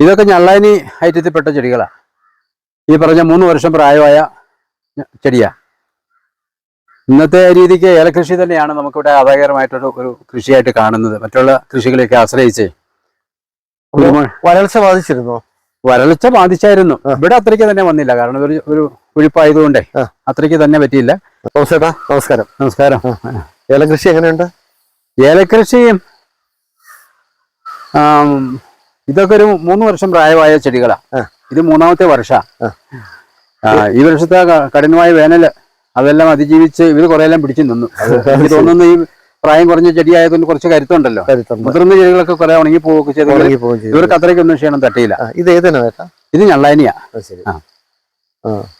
ഇതൊക്കെ ഞള്ളാനി ഐറ്റത്തിൽപ്പെട്ട ചെടികളാണ് ഈ പറഞ്ഞ മൂന്ന് വർഷം പ്രായമായ ചെടിയാണ് ചെടിയാ. ഇന്നത്തെ രീതിക്ക് ഏലകൃഷി തന്നെയാണ് നമുക്കിവിടെ ആദായകരമായിട്ടൊരു ഒരു കൃഷിയായിട്ട് കാണുന്നത്. മറ്റുള്ള കൃഷികളെയൊക്കെ ആശ്രയിച്ച് വരൾച്ച ബാധിച്ചിരുന്നോ? വരൾച്ച ബാധിച്ചായിരുന്നു. ഇവിടെ അത്രയ്ക്ക് തന്നെ വന്നില്ല. കാരണം ഒരു ഒരു കുഴിപ്പായതുകൊണ്ടേ ആ. അത്രയ്ക്ക് തന്നെ പറ്റിയില്ല. തോമസേട്ടാ നമസ്കാരം. നമസ്കാരം. ഏലകൃഷി എങ്ങനെയുണ്ട്? ഏലകൃഷിയും ആം, ഇതൊക്കെ ഒരു മൂന്ന് വർഷം പ്രായമായ ചെടികളാ. ഇത് മൂന്നാമത്തെ വർഷ. ഈ വർഷത്തെ കഠിനമായ വേനൽ അതെല്ലാം അതിജീവിച്ച് ഇവർ കുറെയെല്ലാം പിടിച്ചു നിന്നു. എനിക്ക് തോന്നുന്നു ഈ പ്രായം കുറഞ്ഞ ചെടിയായതുകൊണ്ട് കുറച്ച് കരുത്തുണ്ടല്ലോ. മുതിർന്ന ചെടികളൊക്കെ കുറെ ഉണങ്ങി പോവുകയൊക്കെ ചെയ്തു ഇവർക്ക് അത്രയ്ക്കൊന്നും ക്ഷീണം തട്ടിയില്ല. ഇത് ഏതാണ് ഇത് ഞള്ളാനിയാ.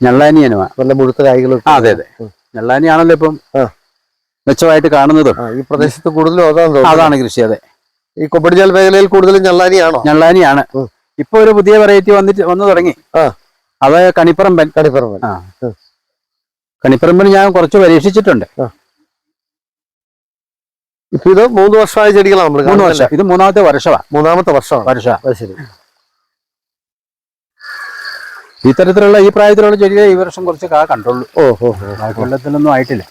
ഞള്ളാനിയനുമാ. നല്ല മുഴുത്ത കായ്കളും അതെ അതെ. ഞള്ളാനിയാണല്ലോ ഇപ്പം മെച്ചമായിട്ട് കാണുന്നത്. ഈ പ്രദേശത്ത് കൂടുതലും അതാണ് കൃഷി അതെ. ഈ കൊമ്പടിജാൽ മേഖലയിൽ കൂടുതലും ഞള്ളാനിയാണോ? ഞള്ളാനിയാണ്. ഇപ്പൊ ഒരു പുതിയ വെറൈറ്റി വന്നിട്ട് വന്നു തുടങ്ങി. അത് കണിപ്പറമ്പൻ. കണിപ്പറമ്പൻ. കണിപ്പറമ്പൻ ഞാൻ കുറച്ച് പരീക്ഷിച്ചിട്ടുണ്ട്. ഇപ്പൊ ഇത് മൂന്ന് വർഷമായ ചെടികളാണ് നമ്മൾ മൂന്ന് വർഷം. ഇത് മൂന്നാമത്തെ വർഷമാണ് മൂന്നാമത്തെ വർഷമാണ്. വർഷ അത് ശരി. ഇത്തരത്തിലുള്ള ഈ പ്രായത്തിലുള്ള ചെടികൾ ഈ വർഷം കുറച്ച് കാ കണ്ടുള്ളൂ. ഓ ഓ കൊല്ലത്തിലൊന്നും ആയിട്ടില്ല.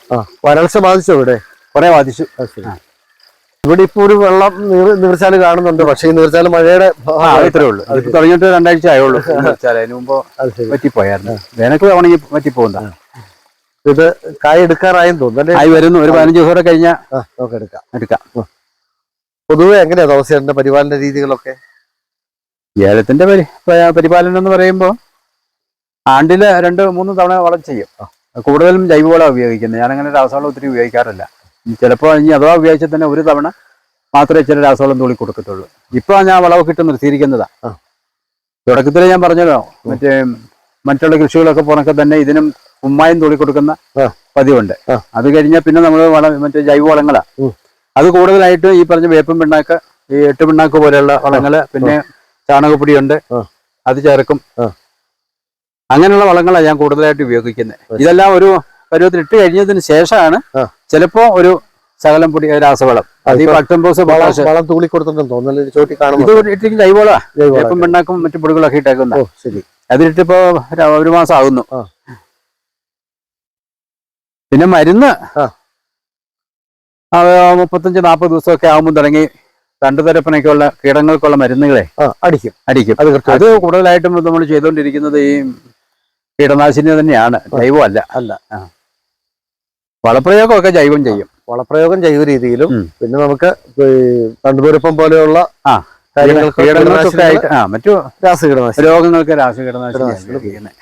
വരൾച്ച ബാധിച്ചോ ഇവിടെ? കുറെ ബാധിച്ചു. ഇവിടെ ഇപ്പൊ ഒരു വെള്ളം നീർ- നീർച്ചാൽ കാണുന്നുണ്ട് പക്ഷേ ഈ നീർച്ചാൽ മഴയുടെ ഉള്ളൂ. അതിപ്പോ തുടങ്ങിയിട്ട് രണ്ടാഴ്ച ആയുള്ളൂ. അതിന് മുമ്പ് അത് പറ്റിപ്പോയായിരുന്നു. വേനൽക്ക് ഉണങ്ങി പറ്റിപ്പോകുന്ന ഇത് കായ എടുക്കാറായെന്ന് തോന്നുന്നു ആയി വരുന്നു. ഒരു പതിനഞ്ച് ദിവസം കഴിഞ്ഞാൽ നമുക്ക് എടുക്കാം. എടുക്കാം. പൊതുവെ എങ്ങനെയാ തോമസേട്ടന്റെ പരിപാലന രീതികളൊക്കെ? ഏലത്തിന്റെ പരിപാലനം എന്ന് പറയുമ്പോൾ ആണ്ടിൽ രണ്ട് മൂന്ന് തവണ വളം ചെയ്യും. കൂടുതലും ജൈവവളം ഉപയോഗിക്കുന്നത്. ഞാനങ്ങനെ രാസവളം ഒത്തിരി ഉപയോഗിക്കാറില്ല. ചിലപ്പോൾ ഇനി അഥവാ ഉപയോഗിച്ചാൽ തന്നെ ഒരു തവണ മാത്രമേ ചില രാസവളം തൂളി കൊടുക്കത്തുള്ളൂ. ഇപ്പൊ ഞാൻ വളമൊക്കെ ഇട്ട് നിർത്തിയിരിക്കുന്നതാ തുടക്കത്തിൽ ഞാൻ പറഞ്ഞല്ലോ മറ്റേ മറ്റുള്ള കൃഷികളൊക്കെ പോണൊക്കെ തന്നെ ഇതിനും ഉമ്മായും തൂളി കൊടുക്കുന്ന. പതിവുണ്ട്. അത് കഴിഞ്ഞാൽ പിന്നെ നമ്മൾ വളം മറ്റേ ജൈവ വളങ്ങളാ. അത് കൂടുതലായിട്ട് ഈ പറഞ്ഞ വേപ്പൻ പിണ്ണാക്ക് ഈ എട്ട് പിണ്ണാക്ക് പോലെയുള്ള വളങ്ങൾ പിന്നെ ചാണകപ്പൊടിയുണ്ട്. അത് ചേർക്കും. അങ്ങനെയുള്ള വളങ്ങളാണ് ഞാൻ കൂടുതലായിട്ട് ഉപയോഗിക്കുന്നത് ഇതെല്ലാം ഒരു പരുവത്തിൽ ഇട്ട് കഴിഞ്ഞതിന് ശേഷമാണ് ചിലപ്പോ ഒരു ശകലം പൊടി രാസവളം. അത് ഈ ഇപ്പൊ പക്ടംബോസ് വളം തൂളി കൊടുത്തിട്ടുണ്ടെന്ന് തോന്നുന്നു. ചോട്ടി ഇത് കാണുമ്പോൾ ജൈവവളാ. പിണ്ണാക്കും മറ്റു പൊടികളൊക്കെ ഇട്ടേക്കുന്ന. ശരി. അതിലിട്ടിപ്പോ ഒരു മാസം ആകുന്നു പിന്നെ മരുന്ന്. മുപ്പത്തഞ്ച് നാപ്പത് ദിവസമൊക്കെ ആകുമ്പോൾ തുടങ്ങി രണ്ടു തരപ്പനൊക്കെയുള്ള കീടങ്ങൾക്കുള്ള മരുന്നുകളെ അടിക്കും. അടിക്കും. അത് അത് കൂടുതലായിട്ടും നമ്മൾ ചെയ്തുകൊണ്ടിരിക്കുന്നത് ഈ കീടനാശിനി തന്നെയാണ്. ജൈവമല്ല. അല്ല. വളപ്രയോഗമൊക്കെ ജൈവം ചെയ്യും. വളപ്രയോഗം ജൈവ രീതിയിലും പിന്നെ നമുക്ക് തണ്ടുപൊരുപ്പം പോലെയുള്ള ആ. കാര്യങ്ങൾക്ക് കീടങ്ങൾക്കൊക്കെ ആയിട്ട് ആ മറ്റു രാസകീടനാശിനി രോഗങ്ങൾക്ക് രാസകീടനാശിനി ചെയ്യുന്നത്